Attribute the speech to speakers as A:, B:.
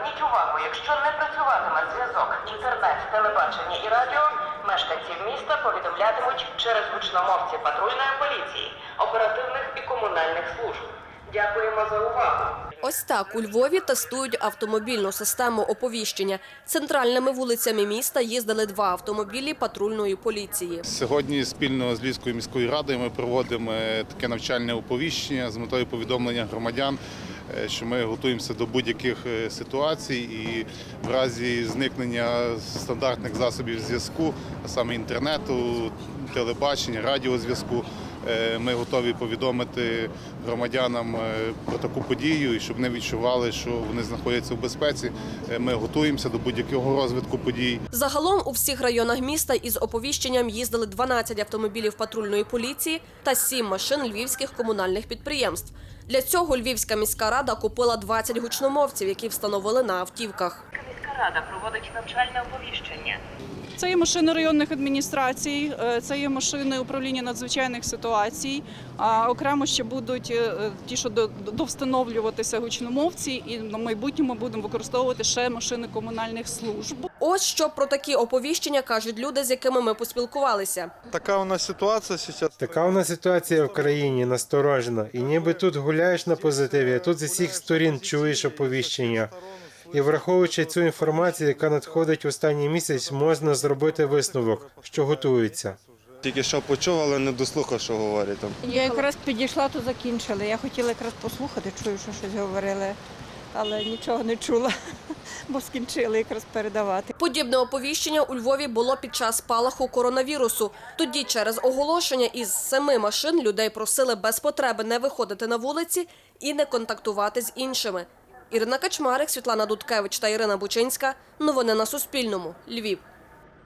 A: Зверніть увагу, якщо не працюватиме зв'язок, інтернет, телебачення і радіо, мешканців міста повідомлятимуть через гучномовці патрульної поліції, оперативних і комунальних служб. Дякуємо за увагу.
B: Ось так у Львові тестують автомобільну систему оповіщення. Центральними вулицями міста їздили два автомобілі патрульної поліції.
C: Сьогодні спільно з Львівською міською радою ми проводимо е, таке навчальне оповіщення з метою повідомлення громадян, е, що ми готуємося до будь-яких е, ситуацій і в разі зникнення стандартних засобів зв'язку, а саме інтернету, телебачення, радіозв'язку. Е, Ми готові повідомити громадянам е, про таку подію, і щоб вони відчували, що вони знаходяться в безпеці. Е, Ми готуємося до будь-якого розвитку подій.
B: Загалом у всіх районах міста із оповіщенням їздили 12 автомобілів патрульної поліції та 7 машин львівських комунальних підприємств. Для цього Львівська міська рада купила 20 гучномовців, які встановили на автівках.
A: Рада проводить навчальне оповіщення.
D: Це є машини районних адміністрацій, е, це є машини управління надзвичайних ситуацій. А окремо ще будуть е, ті, що до- довстановлюватися гучномовці, і на майбутньому будемо використовувати ще машини комунальних служб.
B: Ось що про такі оповіщення кажуть люди, з якими ми поспілкувалися.
E: Така у нас ситуація зараз.
F: Така у нас ситуація в країні насторожена. І ніби тут гуляєш на позитиві, а тут зі всіх сторін чуєш оповіщення. І враховуючи цю інформацію, яка надходить останній місяць, можна зробити висновок, що готується.
E: Тільки що почув, але не дослухав, що говорять там.
G: Я якраз підійшла, то закінчили. Я хотіла якраз послухати, чую, що щось говорили, але нічого не чула, бо скінчили якраз передавати.
B: Подібне оповіщення у Львові було під час спалаху коронавірусу. Тоді через оголошення із семи машин людей просили без потреби не виходити на вулиці і не контактувати з іншими. Ірина Качмарик, Світлана Дудкевич та Ірина Бучинська. Новини на Суспільному. Львів.